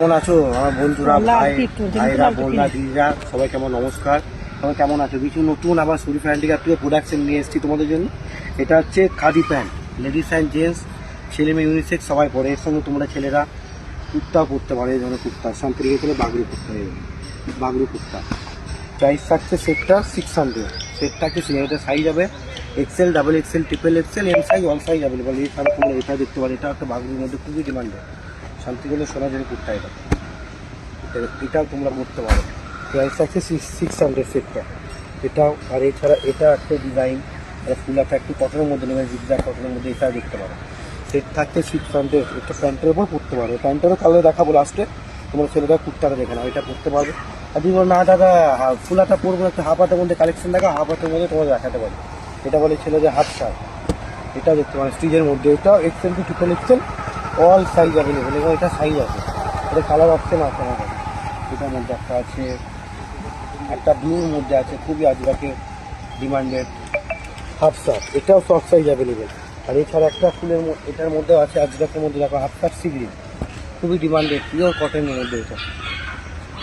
কেমন আছো? আমার বন্ধুরা ভাই ভাইরা বোনরা দিদিরা সবাই কেমন? নমস্কার। সবাই কেমন আছো? কিছু নতুন আবার শরীফ হ্যান্ডিক্যাপ থেকে প্রোডাকশন নিয়ে এসেছি তোমাদের জন্য। এটা হচ্ছে khadi pant ladies and gents ছেলে মেয়ে ইউনিসেক্স সবাই পরে। এর সঙ্গে তোমরা ছেলেরা কুর্তাও পরতে পারো এই ধরনের কুর্তা। রেখে চলে বাগড়ি কুর্তা এই বাগড়ি কুর্তা। প্রাইস থাকছে সেটটা সিক্স হান্ড্রেড সেটটাকে এটা সাইজ হবে XL double XL triple XL M size all size available এছাড়া তোমরা এটা দেখতে পারো। এটা একটা বাগড়ির মধ্যে খুবই ডিমান্ডেড শান্তিগুলো সোনাঝুরি কুর্তা এটা। এটা- এটাও তোমরা করতে পারো। প্রাইস আছে সিক্স হান্ড্রেড সেটটা এটাও আর এছাড়া এটা একটা ডিজাইন ফুল একটা একটু কটনের মধ্যে নেবে জিগজাগ কটনের মধ্যে এটা দেখতে পারো। সেট থাকছে সিক্স হান্ড্রেড একটা প্যান্টের উপর পরতে পারো। প্যান্টেরও কালার দেখাবো লাস্টে তোমার ছেলেরা কুর্তাটা দেখে নাও এটা পরতে পারবে। আর বলো, না দাদা ফুলাটা পরবো একটা হাফ হাতের মধ্যে কালেকশন দেখা হাফ হাতের মধ্যে তোমার দেখাতে পারবে। এটা বলে ছেলেদের হাফ শার্ট এটা দেখতে পারো স্টিজের মধ্যে। এটাও XL to triple XL all size available এবং এটা সাইজ আছে। এটা কালার অপশন আছে আমাদের। এটার মধ্যে একটা আছে, একটা ব্লুর মধ্যে আছে, খুবই আজরাকে ডিমান্ডেড হাফ শার্ট এটাও সফট সাইজ অ্যাভেলেবেল আর এছাড়া একটা ফুলের এটার মধ্যে আছে আজরাকের মধ্যে দেখো হাফ শার্ট সিগ্রিন খুবই ডিমান্ডেড পিওর কটনের মধ্যে এটা।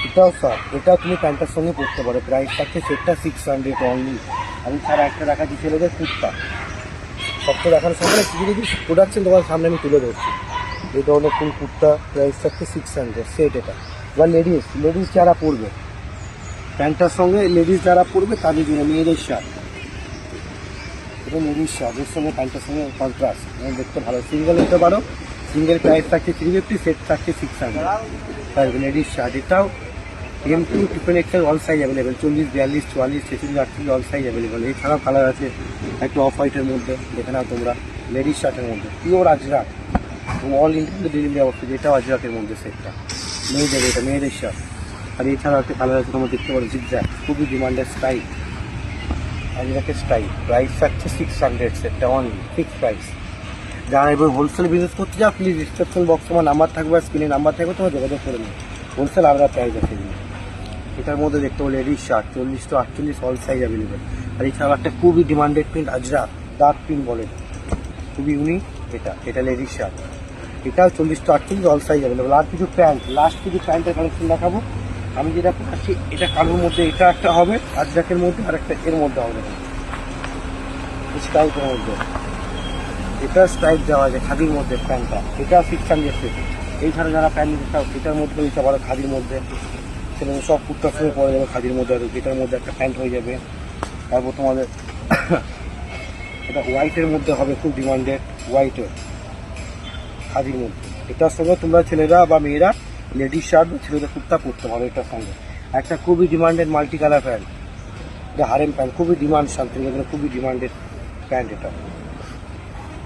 এটাও শার্ট এটাও তুমি প্যান্টের সঙ্গে পরতে পারো। প্রাইস থাকছে সেটটা সিক্স হান্ড্রেড অনলি আমি ছাড়া একটা দেখাচ্ছি ছেলেদের কুর্তা। সবটা দেখানোর সঙ্গে কিছু কিছু প্রোডাকশন তোমার সামনে আমি তুলে ধরছি। এই ধরনের ফুল কুর্তা প্রাইস থাকছে সিক্স হান্ড্রেড সেট এটা। বা লেডিস লেডিস যারা পরবে প্যান্টটার সঙ্গে লেডিস যারা পরবে, তাদের জন্য মেয়েদের শার্ট এটা লেডিস শার্ট এর সঙ্গে, প্যান্টের সঙ্গে কন্ট্রাস্ট দেখতে ভালো। সিঙ্গেল নিতে পারো। সিঙ্গেল প্রাইস থাকছে থ্রি ফিফটি সেট থাকছে সিক্স হান্ড্রেড লেডিস শার্ট এটাও M to triple XL all size available চল্লিশ, বিয়াল্লিশ, চুয়াল্লিশ ছেচল্লিশ আটচল্লিশ অল সাইজ অ্যাভেলেবেল এছাড়াও কালার আছে একটু অফ হোয়াইটের মধ্যে, দেখে নাও তোমরা লেডিস শার্টের মধ্যে। পিওর আজরাক এবং অল ইন্ডিয়া ডেলিভারি অবস্থা এটাও আজরাকের মধ্যে সেটটা। মেয়েদের এটা, মেয়েদের শার্ট আর এছাড়াও একটা কালার আছে তোমরা দেখতে পারো জিগজ্যাক খুবই ডিমান্ডেড স্টাইল আজরাকের স্টাইল প্রাইস থাকছে সিক্স হান্ড্রেড সেটটা অনলি ফিক্স প্রাইস যারা এবার হোলসেল বিজনেস করতে যাও প্লিজ ডিসক্রিপশন বক্সে আমার নাম্বার থাকবে আর স্ক্রিনে নাম্বার থাকবে, তোমার যোগাযোগ করে নিও। হোলসেল আলাদা প্রাইস আছে এটার মধ্যে দেখতে পাবো লেডিস শার্ট চল্লিশ টু আটচল্লিশ অল সাইজ অ্যাভেলেবেল আর এছাড়াও একটা খুবই demanded print Ajrakh dark print বলে খুবই ইউনিক এটা এটা লেডিস শার্ট এটাও চল্লিশ টু আটচল্লিশ অল সাইজ অ্যাভেলেবল আর কিছু প্যান্ট লাস্ট কিছু প্যান্টের কালেকশন দেখাবো। আমি যেটা পাচ্ছি, এটা কালোর মধ্যে এটা একটা হবে, আর জ্যাকের মধ্যে আর একটা এর মধ্যে হবে। স্কাউটের মধ্যে। এটা স্ট্রাইক দেওয়া আছে খাদির মধ্যে প্যান্টটা। এটা সিক্স হান্ড্রেড এইখানে যারা প্যান্ট নিতে চাও, এটার মধ্যে নিতে পারো খাদির মধ্যে। ছেলে সব কুর্তার সঙ্গে পরে যাবে খাদির মধ্যে, আর এটার মধ্যে একটা প্যান্ট হয়ে যাবে। তারপর তোমাদের, এটা হোয়াইটের মধ্যে হবে, খুব ডিমান্ডেড হোয়াইটের খাদির মধ্যে এটার সঙ্গে তোমরা ছেলেরা বা মেয়েরা লেডিস শার্ট বা ছেলেদের কুর্তা পরতে পারো এটার সঙ্গে। একটা খুবই ডিমান্ডেড মাল্টি কালার প্যান্ট। এটা হারেম প্যান্ট খুবই ডিমান্ড শান্তিনিকেতনে খুবই ডিমান্ডেড প্যান্ট এটা।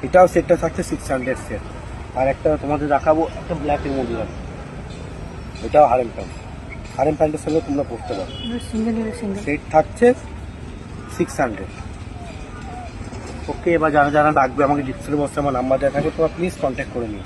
এটাও সেটটা থাকছে সিক্স হান্ড্রেড সেট আর একটা তোমাদের দেখাবো একটা ব্ল্যাকের মধ্যে আছে। এটাও হারেম প্যান্ট হারেম প্যান্টের সঙ্গে তোমরা পরতে পারো। সেট থাকছে সিক্স হান্ড্রেড ওকে এবার যারা যারা ডাকবে, আমাকে ডিসক্রিপশনে বসে আমার নাম্বার দেওয়া থাকে তোমার প্লিজ কন্ট্যাক্ট করে নিও।